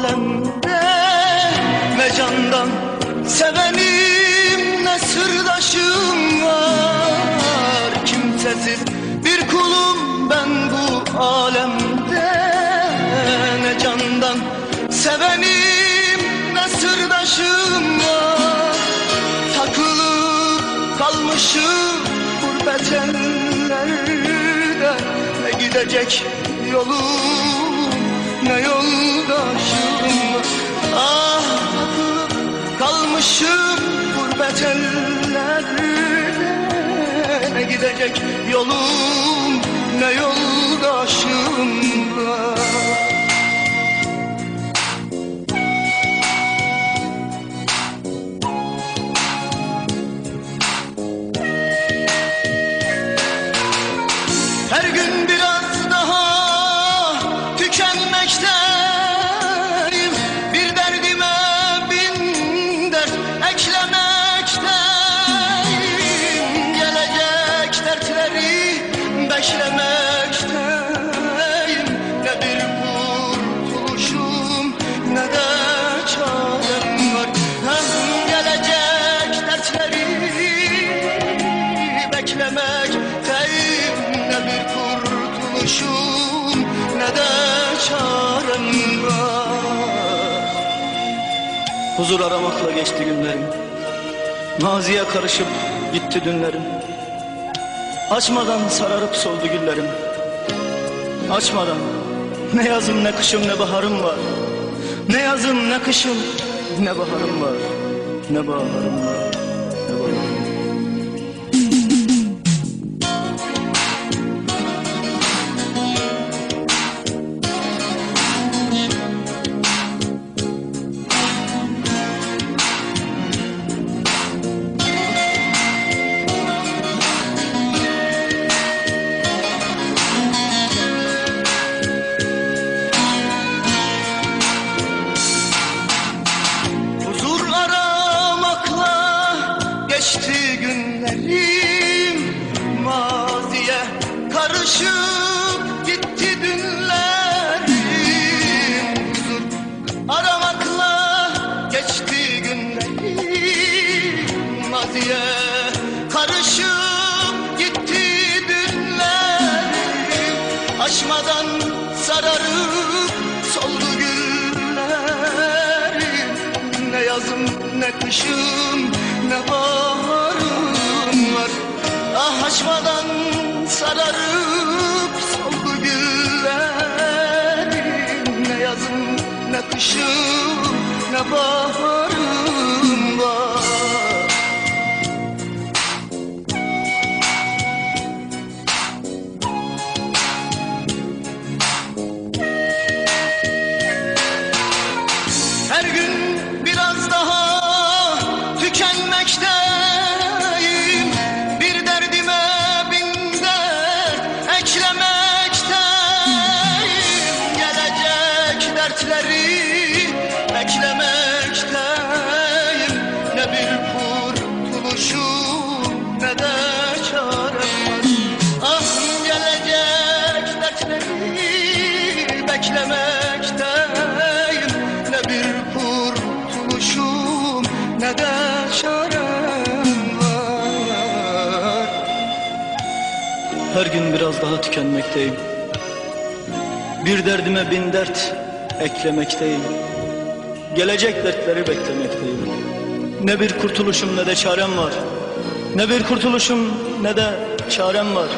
alemde Ne candan sevenim ne sırdaşım var. Kimsesiz bir kulum ben bu alemde. Ne candan sevenim ne sırdaşım var. Takılıp kalmışım gurbet ellerde Ne gidecek yolum ne yoldaşım kalmışım gurbet ellerde Ne gidecek yolum ne yoldaşım var? Her gün biraz daha tükenmekteyim beklemekteyim Ne bir kurtuluşum ne de çarem var. Hem gelecek dertleri beklemekteyim Ne bir kurtuluşum ne de çarem var. Huzur aramakla geçti günlerim. Maziye karışıp gitti dünlerim Açmadan sararıp soldu güllerim. Açmadan. Ne yazım ne kışım ne baharım var. Ne yazım ne kışım ne baharım var. Ne baharım var ne baharım var gitti dünlerim Huzur aramakla geçti günlerim Maziye karışıp gitti dünlerim. Aşmadan sararıp soldu güllerim. Ne yazım ne kışım ne baharım var. Ah açmadan sararıp soldu kışım ne baharım var. Her gün biraz daha tükenmekteyim Her gün biraz daha tükenmekteyim. Bir derdime bin dert eklemekteyim. Gelecek dertleri beklemekteyim. Ne bir kurtuluşum ne de çarem var. Ne bir kurtuluşum ne de çarem var